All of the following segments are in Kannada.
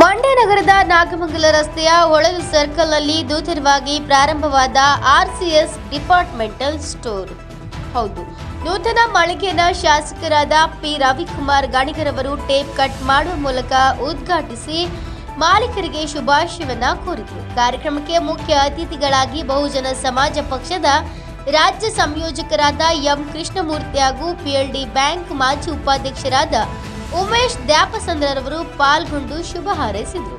ಮಂಡ್ಯ ನಗರದ ನಾಗಮಂಗಲ ರಸ್ತೆಯ ಹೊಳಲು ಸರ್ಕಲ್ನಲ್ಲಿ ನೂತನವಾಗಿ ಪ್ರಾರಂಭವಾದ ಆರ್ಸಿಎಸ್ ಡಿಪಾರ್ಟ್ಮೆಂಟಲ್ ಸ್ಟೋರ್. ಹೌದು, ನೂತನ ಮಳಿಗೆಯ ಶಾಸಕರಾದ ಪಿ. ರವಿಕುಮಾರ್ ಗಾಣಿಗರವರು ಟೇಪ್ ಕಟ್ ಮಾಡುವ ಮೂಲಕ ಉದ್ಘಾಟಿಸಿ ಮಾಲೀಕರಿಗೆ ಶುಭಾಶಯವನ್ನ ಕೋರಿದರು. ಕಾರ್ಯಕ್ರಮಕ್ಕೆ ಮುಖ್ಯ ಅತಿಥಿಗಳಾಗಿ ಬಹುಜನ ಸಮಾಜ ಪಕ್ಷದ ರಾಜ್ಯ ಸಂಯೋಜಕರಾದ ಎಂ. ಕೃಷ್ಣಮೂರ್ತಿ ಹಾಗೂ ಪಿಎಲ್ಡಿ ಬ್ಯಾಂಕ್ ಮಾಜಿ ಉಪಾಧ್ಯಕ್ಷರಾದ ಉಮೇಶ್ ದ್ಯಾಪಸಂದ್ರರವರು ಪಾಲ್ಗೊಂಡು ಶುಭ ಹಾರೈಸಿದರು.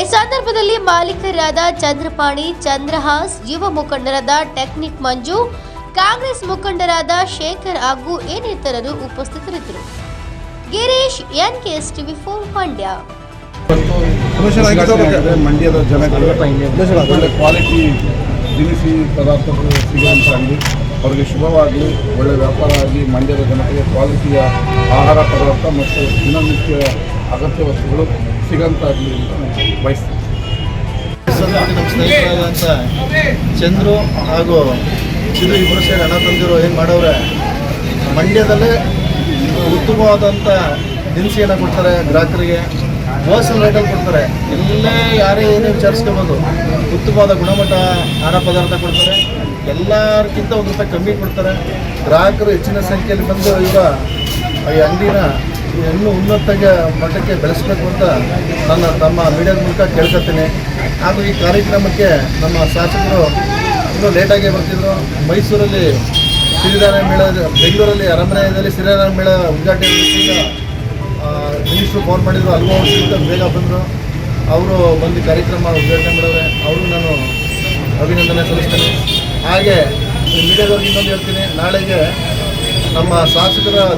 ಈ ಸಂದರ್ಭದಲ್ಲಿ ಮಾಲೀಕರಾದ ಚಂದ್ರಪಾಣಿ ಚಂದ್ರಹಾಸ್ ಯುವ ಮುಖಂಡರಾದ ಟೆಕ್ನಿಕ್ ಮಂಜು ಕಾಂಗ್ರೆಸ್ ಮುಖಂಡರಾದ ಶೇಖರ್ ಹಾಗೂ ಇನ್ನಿತರರು ಉಪಸ್ಥಿತರಿದ್ದರು. Girish NKS TV four Mandya. ಮಂಡ್ಯದ ಜನಗಳು ಒಳ್ಳೆ ಕ್ವಾಲಿಟಿ ದಿನಸಿ ಪದಾರ್ಥಗಳು ಸಿಗುವಂಥ ಅಂಗಡಿ ಅವರಿಗೆ ಶುಭವಾಗಲಿ ಒಳ್ಳೆಯ ವ್ಯಾಪಾರ ಆಗಲಿ ಮಂಡ್ಯದ ಜನತೆಗೆ ಕ್ವಾಲಿಟಿಯ ಆಹಾರ ಪದಾರ್ಥ ಮತ್ತು ದಿನನಿತ್ಯ ಅಗತ್ಯ ವಸ್ತುಗಳು ಸಿಗಂತಾಗಲಿ ಅಂತ ನಾನು ಬಯಸ್ತೀನಿ. ಸ್ನೇಹಿತರಾದಂಥ ಚಂದ್ರು ಹಾಗೂ ಚಿರು ಇಬ್ಬರು ಸೇರಿ ಹಣ ತಂದಿರೋ ಏನು ಮಾಡೋರೆ ಮಂಡ್ಯದಲ್ಲೇ ಉತ್ತಮವಾದಂಥ ದಿನಸಿಯನ್ನು ಕೊಡ್ತಾರೆ, ಗ್ರಾಹಕರಿಗೆ ಹೋಲ್ಸೇಲ್ ರೇಟಲ್ಲಿ ಕೊಡ್ತಾರೆ. ಎಲ್ಲೇ ಯಾರೇ ಏನೇ ವಿಚಾರಿಸ್ಕೋಬೋದು ಉತ್ತಮವಾದ ಗುಣಮಟ್ಟ, ಆಹಾರ ಪದಾರ್ಥ ಕೊಡ್ತಾರೆ. ಎಲ್ಲರಿಗಿಂತ ಒಂದು ರೂಪಾಯಿ ಕಮ್ಮಿ ಕೊಡ್ತಾರೆ. ಗ್ರಾಹಕರು ಹೆಚ್ಚಿನ ಸಂಖ್ಯೆಯಲ್ಲಿ ಬಂದು ಈಗ ಈ ಅಂಗಡಿನ ಇನ್ನೂ ಉನ್ನತ ಮಟ್ಟಕ್ಕೆ ಬೆಳೆಸಬೇಕು ಅಂತ ನನ್ನ ತಮ್ಮ ಮೀಡಿಯಾದ ಮೂಲಕ ಕೇಳ್ಕೊತೀನಿ. ಹಾಗೂ ಈ ಕಾರ್ಯಕ್ರಮಕ್ಕೆ ನಮ್ಮ ಶಾಸಕರು ಇನ್ನೂ ಲೇಟಾಗಿ ಬರ್ತಿದ್ರು. ಮೈಸೂರಲ್ಲಿ ಸಿರಿಧಾನ್ಯ ಮೇಳ, ಬೆಂಗಳೂರಲ್ಲಿ ಅರಮನೆಯಲ್ಲಿ ಸಿರಿಧಾನ್ಯ ಮೇಳ ಉದ್ಘಾಟನೆ. ಮಿನಿಸ್ಟ್ರು ಫೋನ್ ಮಾಡಿದ್ರು. ಅಲ್ವಾ ಬೇಗ ಬಂದರು. ಅವರು ಬಂದು ಕಾರ್ಯಕ್ರಮ ಉದ್ಘಾಟನೆ ಮಾಡಿದ್ರೆ ಅವರು ನಾನು ಅಭಿನಂದನೆ ಸಲ್ಲಿಸ್ತೇನೆ. ಹಾಗೆ ಮೀಡಿಯಾದವ್ರಿಗೆ ಇನ್ನೊಂದು ಹೇಳ್ತೀನಿ. ನಾಳೆಗೆ ನಮ್ಮ ಶಾಸಕರ